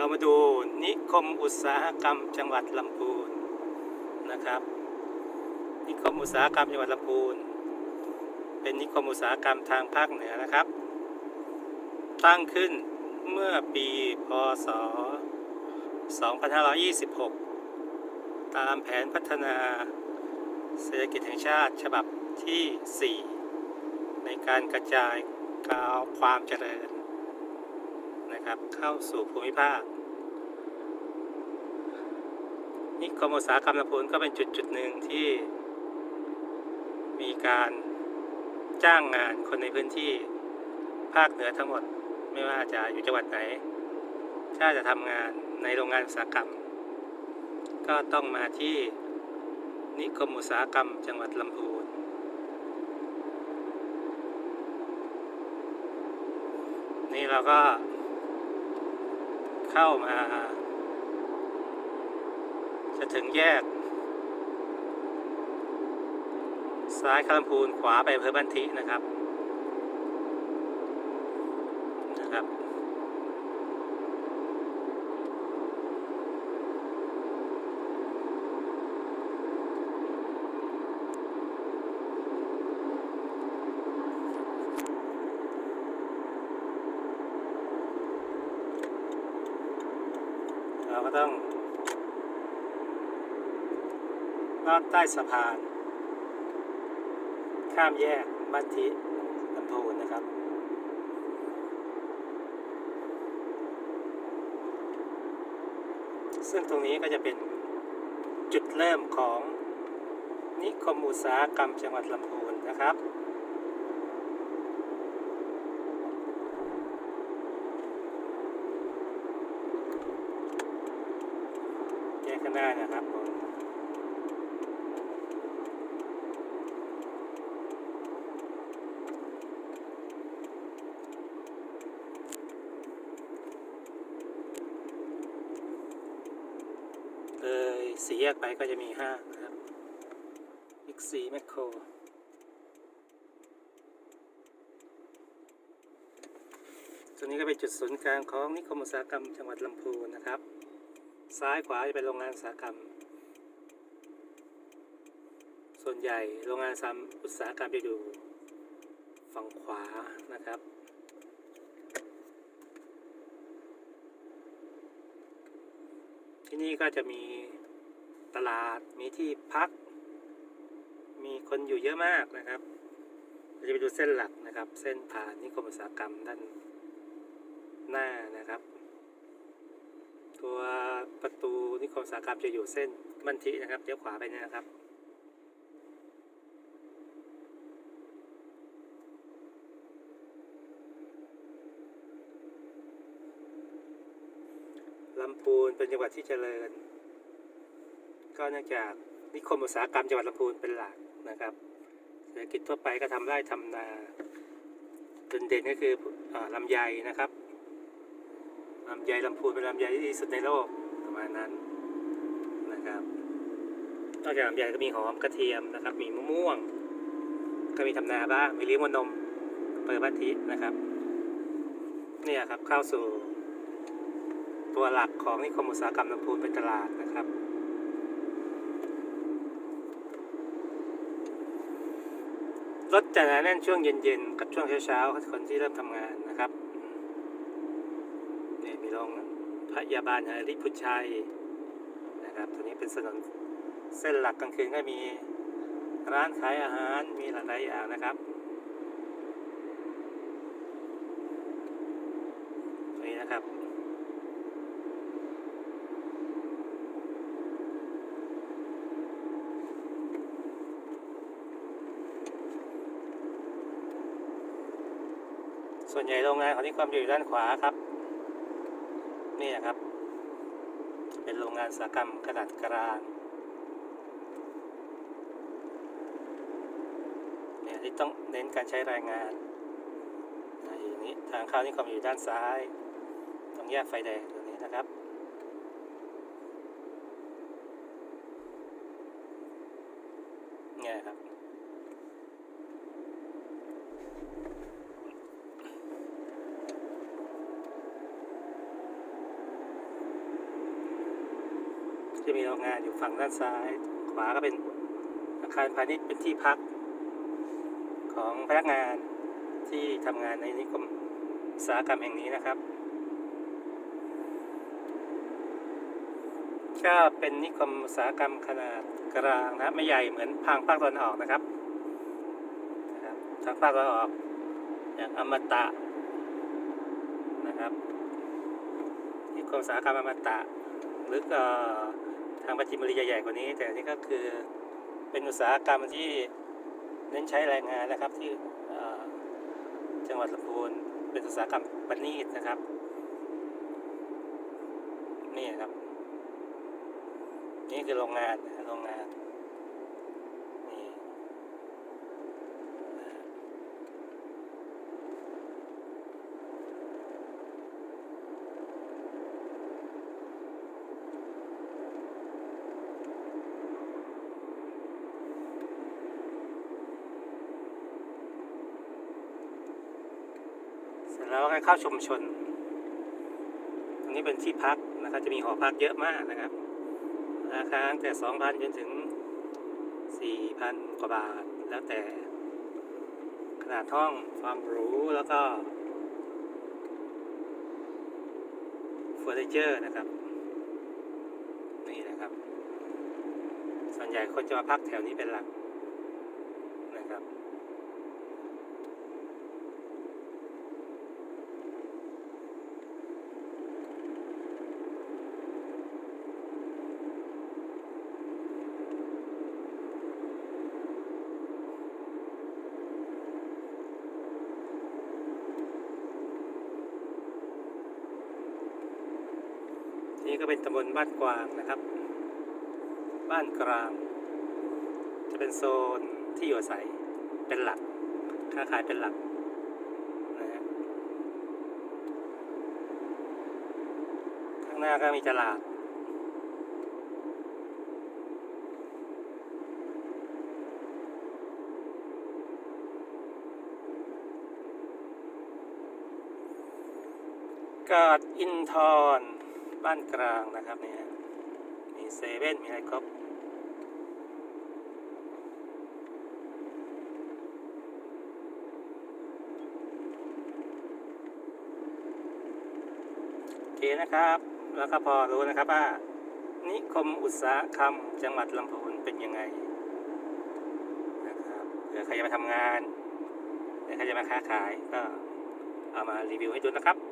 เรามาดูนิคมอุตสาหกรรมจังหวัดลำพูนนะครับ นิคมอุตสาหกรรมจังหวัดลำพูน เป็นนิคมอุตสาหกรรมทางภาคเหนือนะครับ ตั้งขึ้นเมื่อปีพศ 2526 ตามแผนพัฒนาเศรษฐกิจแห่งชาติฉบับที่ 4 ในการกระจายกาวความเจริญ นะครับ เข้าสู่ภูมิภาคนิคมอุตสาหกรรมลำพูนก็เป็นจุดจุดหนึ่งที่ มีการจ้างงานคนในพื้นที่ภาคเหนือทั้งหมด ไม่ว่าจะอยู่จังหวัดไหน ถ้าจะทำงานในโรงงานอุตสาหกรรม ก็ต้องมาที่นิคมอุตสาหกรรมจังหวัดลำพูนนี่เราก็ เข้ามา จะถึงแยก ซ้ายคลำพูนขวาไปอำเภอบันทินะครับ เราก็ต้องลอดใต้สะพาน ข้ามแยกบ้านทิลำพูนนะครับ ซึ่งตรงนี้ก็จะเป็นจุดเริ่มของนิคมอุตสาหกรรมจังหวัดลำพูนนะครับ แย กข้างหน้นะครับผมเลยสี่แยกไปก็จะมีห้างนะครับบิ๊กซีแมคโครตัวนี้ก็เป็นจุดศูนย์กลางของนิคมอุตสาหกรรมจังหวัดลำพูนนะครับ ซ้ายขวาจะเป็นโรงงานอุตสาหกรรม ส่วนใหญ่โรงงานซ้ำอุตสาหกรรมจะอยู่ฝั่งขวานะครับ ที่นี่ก็จะมีตลาดมีที่พัก มีคนอยู่เยอะมากนะครับเราจะไปดูเส้นหลักนะครับ เส้นผ่านนิคมอุตสาหกรรมด้านหน้านะครับ ตัว ประตูนิคมอุตสาหกรรมจะอยู่เส้นมันทินะครับเลี้ยวขวาไปเนี่ยนะครับ ลำพูนเป็นจังหวัดที่เจริญ ก็เนื่องจากนิคมอุตสาหกรรมจังหวัดลำพูนเป็นหลักนะครับเศรษฐกิจทั่วไปก็ทำไร่ทำนาเด่นๆก็คืออลำไยนะครับลำไยลำพูนเป็นลำไยที่ดีสุดในโลก มาณนั้นนะครับนอกจากลำไยก็มีหอมกระเทียมนะครับ มีมะม่วง ก็มีทำนาบ้างมีเลี้ยงวัวนมเปิดบ้านทินะครับเนี่ยครับเข้าสู่ ตัวหลักของนิคมอุตสาหกรรมลำพูนเป็นตลาดนะครับรถจะหนาแน่นช่วงเย็นๆ กับช่วงเช้าๆคนที่เริ่มทำงานนะครับเนี่มีโรง พยาบาลหาริพุชัยนะครับตัวนี้เป็นถนนเส้นหลักกลางคืนก็มีร้านขายอาหารมีหลายๆอย่างนะครับนี่นะครับ ส่วนใหญ่โรงงานของนิคมจะอยู่ด้านขวาครับ นี่นะครับ เป็นโรงงานสากรรมขนาษกลางเนี่ยที่ต้องเน้นการใช้แรงงานอ่าอย่างนี้ทางเข้านี่คมอยู่ด้านซ้าย ตรงแยกไฟแดงตรงนี้นะครับ เนี่ยครับ จะมีโรงงานอยู่ฝั่งด้านซ้าย ขวาก็เป็นอาคารพาณิชย์เป็นที่พัก ของพนักงานที่ทำงานในนิคมอุตสาหกรรมแห่งนี้นะครับก็เป็นนิคมอุตสาหกรรมขนาดกลางนะไม่ใหญ่เหมือนทางภาคตะวันออกนะครับนะครับทางภาคตะวันออกอย่างอมตะนะครับนิคมอุตสาหกรรมอมตะหรือก็ ทางปฏิมบุรีใหญ่ๆกว่านี้ แต่นี่ก็คือเป็นอุตสาหกรรมที่เน้นใช้แรงงานนะครับที่จังหวัดลำพูนเป็นอุตสาหกรรมปนีตนะครับนี่ครับ นี่คือโรงงานโรงงาน แล้วก็เข้าชุมชนตรงนี้เป็นที่พักนะครับ จะมีหอพักเยอะมากนะครับ ราคาตั้งแต่สองพันจนถึงสี่พันกว่าบาท แล้วแต่ขนาดห้องความหรูแล้วก็เฟอร์นิเจอร์นะครับ นี่นะครับ ส่วนใหญ่คนจะมาพักแถวนี้เป็นหลัก นี่ก็เป็นตำบลบ้านกวางนะครับ บ้านกลาง จะเป็นโซนที่อยู่อาศัยเป็นหลัก ค้าขายเป็นหลักนะฮะข้างหน้าก็มีตลาดกาดอินทร บ้านกลางนะครับเนี่ยมีเซเว่นมีอะไรครบโอเคนะครับ แล้วก็พอรู้นะครับว่านิคมอุตสาหกรรมจังหวัดลำพูนเป็นยังไงนะครับเผื่อใครจะมาทำงานหรือใครจะมาค้าขายก็เอามารีวิวให้ดูนะครับ